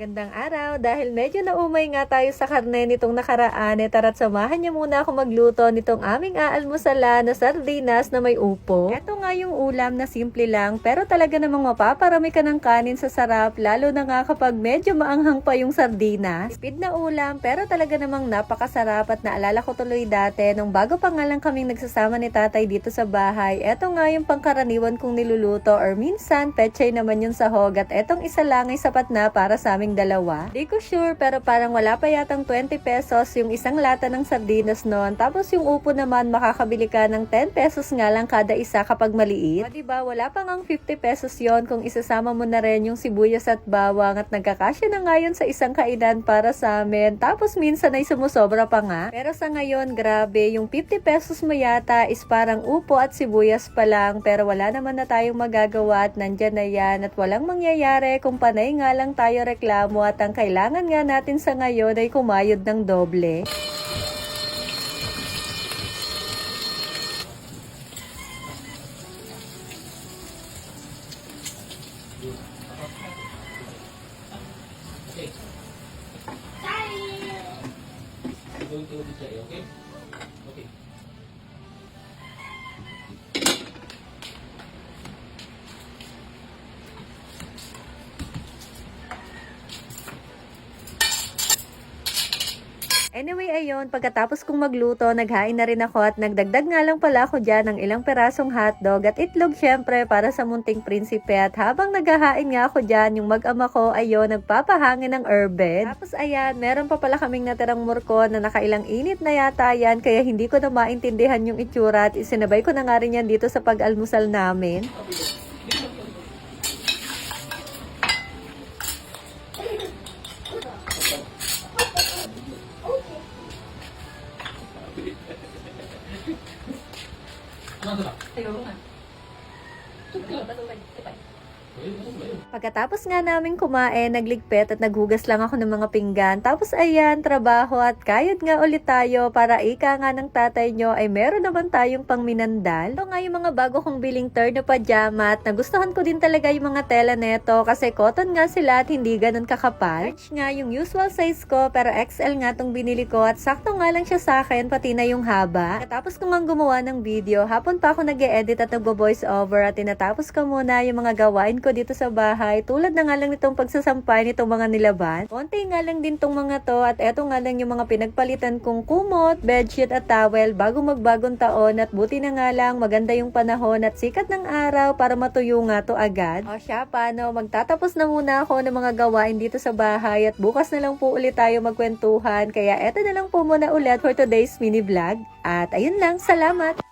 Magandang araw, dahil medyo naumay nga tayo sa karne nitong nakaraan, eh tara't samahan niyo muna ako magluto nitong aming aalmusala na sardinas na may upo. Ito nga yung ulam na simple lang, pero talaga namang mapaparami ka ng kanin sa sarap, lalo na nga kapag medyo maanghang pa yung sardinas. Speed na ulam, pero talaga namang napakasarap at naalala ko tuloy dati, nung bago pa nga lang kaming nagsasama ni tatay dito sa bahay, eto nga yung pangkaraniwan kong niluluto or minsan, pechay naman yung sahog at etong isa lang ay sapat na para sa aming dalawa. Di ko sure pero parang wala pa yatang 20 pesos yung isang lata ng sardinas noon. Tapos yung upo naman makakabili ka ng 10 pesos nga lang kada isa kapag maliit. O diba, wala pa ngang 50 pesos yon kung isasama mo na rin yung sibuyas at bawang at nagkakasya na nga yun sa isang kainan para sa amin. Tapos minsan ay sumusobra pa nga. Pero sa ngayon, grabe, yung 50 pesos mo yata is parang upo at sibuyas pa lang pero wala naman na tayong magagawa at nandyan na yan at walang mangyayari kung panay nga lang tayo reklamo at ang kailangan nga natin sa ngayon ay kumayod ng doble. Okay? Okay. Anyway, ayun, pagkatapos kong magluto, naghain na rin ako at nagdagdag nga lang pala ako dyan ng ilang perasong hotdog at itlog syempre para sa munting prinsipe at habang naghahain nga ako dyan, yung mag-ama ko, ayun, nagpapahangin ng urban. Tapos ayan, meron pa pala kaming natirang murko na nakailang init na yata yan kaya hindi ko na maintindihan yung itsura at isinabay ko na nga rin yan dito sa pag-almusal namin. Nonton. Tengok rumah. Tu ke? Tak tahu baik. Tepat. Pagkatapos nga namin kumain, nagligpit at naghugas lang ako ng mga pinggan. Tapos ayan, trabaho at kayod nga ulit tayo para ika nga ng tatay nyo ay meron naman tayong pangminandal. Ito nga yung mga bago kong biling turn na pajama at nagustuhan ko din talaga yung mga tela neto kasi cotton nga sila at hindi ganun kakapal. Large nga yung usual size ko pero XL nga tong binili ko at sakto nga lang siya sa akin pati na yung haba. Katapos ko nga gumawa ng video, hapon pa ako nag edit at nagbo-voice over at tinatapos ko muna yung mga gawain ko dito sa bahay. Tulad na nga lang nitong pagsasampay nitong mga nilaban. Konti nga lang din tong mga to at eto nga lang yung mga pinagpalitan kong kumot, bedsheet at towel bago magbagong taon at buti na nga lang maganda yung panahon at sikat ng araw para matuyo nga to agad. O siya, paano? Magtatapos na muna ako ng mga gawain dito sa bahay at bukas na lang po ulit tayo magkwentuhan. Kaya eto na lang po muna ulit for today's mini vlog. At ayun lang, salamat!